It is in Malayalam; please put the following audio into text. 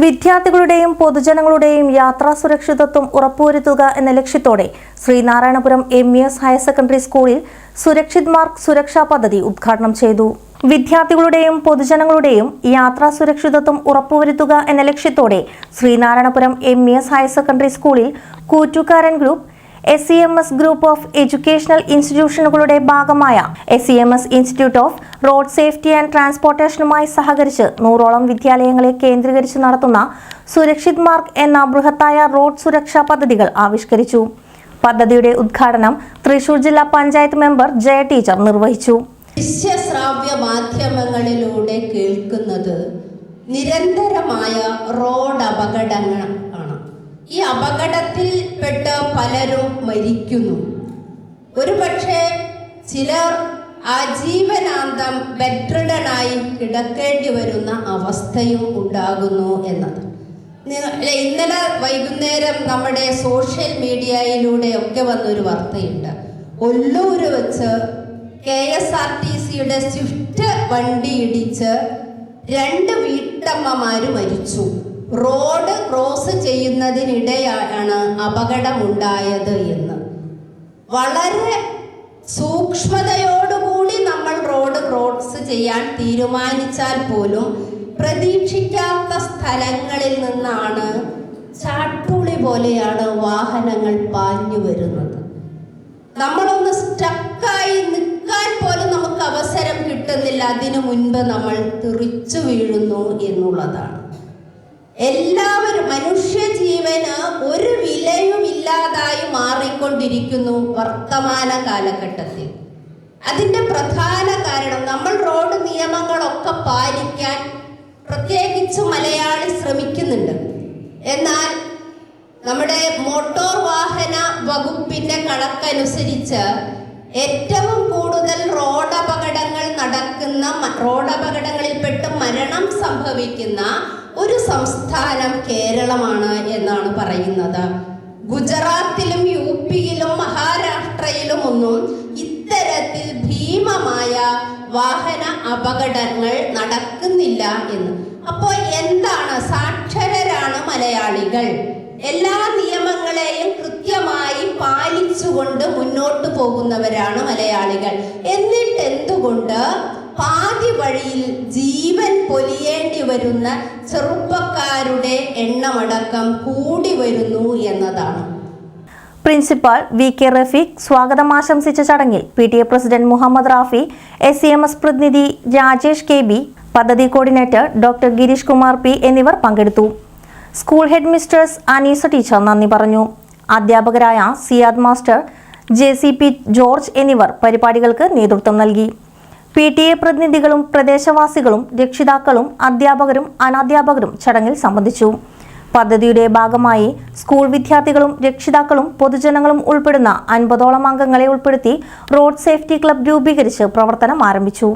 വിദ്യാർത്ഥികളുടെയും പൊതുജനങ്ങളുടെയും യാത്രാ സുരക്ഷിതത്വം ഉറപ്പുവരുത്തുക എന്ന ലക്ഷ്യത്തോടെ Sreenarayanapuram M E S higher secondary സ്കൂളിൽ സുരക്ഷിത് മാർഗ് സുരക്ഷാ പദ്ധതി ഉദ്ഘാടനം ചെയ്തു. വിദ്യാർത്ഥികളുടെയും പൊതുജനങ്ങളുടെയും യാത്രാ സുരക്ഷിതത്വം ഉറപ്പുവരുത്തുക എന്ന ലക്ഷ്യത്തോടെ Sreenarayanapuram M E S higher secondary സ്കൂളിൽ Kuttukaran group S C M S group of educational ഇൻസ്റ്റിറ്റ്യൂഷനുകളുടെ ഭാഗമായ S C M S institute of road safety and ട്രാൻസ്പോർട്ടേഷനുമായി സഹകരിച്ച് നൂറോളം വിദ്യാലയങ്ങളെ കേന്ദ്രീകരിച്ച് നടത്തുന്ന സുരക്ഷിത് മാർഗ് എന്ന ബൃഹത്തായ റോഡ് സുരക്ഷാ പദ്ധതികൾ ആവിഷ്കരിച്ചു. പദ്ധതിയുടെ ഉദ്ഘാടനം തൃശൂർ ജില്ലാ പഞ്ചായത്ത് മെമ്പർ ജയ ടീച്ചർ നിർവഹിച്ചു. മാധ്യമങ്ങളിലൂടെ കേൾക്കുന്നത് നിരന്തരമായ റോഡ് അപകടങ്ങൾ ആണ്. ഈ അപകടത്തിൽ അപകടത്തിൽപ്പെട്ട് പലരും മരിക്കുന്നു. ഒരുപക്ഷെ ചിലർ ആജീവനാന്തം ബെഡ്രിഡനായി കിടക്കേണ്ടി വരുന്ന അവസ്ഥയും ഉണ്ടാകുന്നു എന്നത്. ഇന്നലെ വൈകുന്നേരം നമ്മുടെ സോഷ്യൽ മീഡിയയിലൂടെ ഒക്കെ വന്നൊരു വാർത്തയുണ്ട്. ഒല്ലൂര് വെച്ച് കെ എസ് ആർ ടി സിയുടെ സ്വിഫ്റ്റ് വണ്ടി ഇടിച്ച് രണ്ട് വീട്ടമ്മമാര് മരിച്ചു. റോഡ് ക്രോസ് ചെയ്യുന്നതിനിടെയാണ് അപകടമുണ്ടായത് എന്ന്. വളരെ സൂക്ഷ്മതയോടുകൂടി നമ്മൾ റോഡ് ക്രോസ് ചെയ്യാൻ തീരുമാനിച്ചാൽ പോലും പ്രതീക്ഷിക്കാത്ത സ്ഥലങ്ങളിൽ നിന്നാണ് ചാട്ടുളി പോലെയാണ് വാഹനങ്ങൾ പാഞ്ഞു വരുന്നത്. നമ്മളൊന്ന് സ്റ്റക്കായി നിൽക്കാൻ പോലും നമുക്ക് അവസരം കിട്ടുന്നില്ല. അതിനു മുൻപ് നമ്മൾ തെറിച്ചു വീഴുന്നു എന്നുള്ളതാണ്. എല്ലാവരും മനുഷ്യ ജീവന് ഒരു വിലയും ഇല്ലാതായി മാറിക്കൊണ്ടിരിക്കുന്നു വർത്തമാന കാലഘട്ടത്തിൽ. അതിന്റെ പ്രധാന കാരണം നമ്മൾ റോഡ് നിയമങ്ങളൊക്കെ പാലിക്കാൻ പ്രത്യേകിച്ച് മലയാളി ശ്രമിക്കുന്നുണ്ട്. എന്നാൽ നമ്മുടെ മോട്ടോർ വാഹന വകുപ്പിന്റെ കണക്കനുസരിച്ച് ഏറ്റവും കൂടുതൽ റോഡ് അപകടങ്ങൾ നടക്കുന്ന റോഡ് അപകടങ്ങളിൽപ്പെട്ട് മരണം സംഭവിക്കുന്ന ഒരു സംസ്ഥാനം കേരളമാണ് എന്നാണ് പറയുന്നത്. ഗുജറാത്തിലും യു പിയിലും മഹാരാഷ്ട്രയിലും ഒന്നും ഇത്തരത്തിൽ ഭീമമായ വാഹന അപകടങ്ങൾ നടക്കുന്നില്ല എന്ന്. അപ്പോൾ എന്താണ് സാക്ഷരരാണ് മലയാളികൾ? എല്ലാ നിയമങ്ങളെയും കൃത്യമായി പാലിച്ചുകൊണ്ട് മുന്നോട്ട് പോകുന്നവരാണ് മലയാളികൾ? എന്നിട്ട് എന്തുകൊണ്ട് പാതി വഴിയിൽ ജീവൻ പൊലിയേണ്ടി വരുന്ന ചെറുപ്പക്കാരുടെ എണ്ണമടക്കം കൂടി വരുന്നു എന്നതാണ്. പ്രിൻസിപ്പാൾ വി കെ റഫീഖ് സ്വാഗതം ആശംസിച്ച ചടങ്ങിൽ P T A president Muhammad Rafi S C M S പ്രതിനിധി രാജേഷ് കെ ബി പദ്ധതി coordinator doctor Girish Kumar P എന്നിവർ പങ്കെടുത്തു. School head mistress Aneesa teacher നന്ദി പറഞ്ഞു. അധ്യാപകരായ Siyad master J C P George എന്നിവർ പരിപാടികൾക്ക് നേതൃത്വം നൽകി. പി ടി എ പ്രതിനിധികളും പ്രദേശവാസികളും രക്ഷിതാക്കളും അധ്യാപകരും അനാധ്യാപകരും ചടങ്ങിൽ സംബന്ധിച്ചു. പദ്ധതിയുടെ ഭാഗമായി സ്കൂൾ വിദ്യാർത്ഥികളും രക്ഷിതാക്കളും പൊതുജനങ്ങളും ഉൾപ്പെടുന്ന അൻപതോളം അംഗങ്ങളെ ഉൾപ്പെടുത്തി റോഡ് സേഫ്റ്റി ക്ലബ് രൂപീകരിച്ച് പ്രവർത്തനം ആരംഭിച്ചു.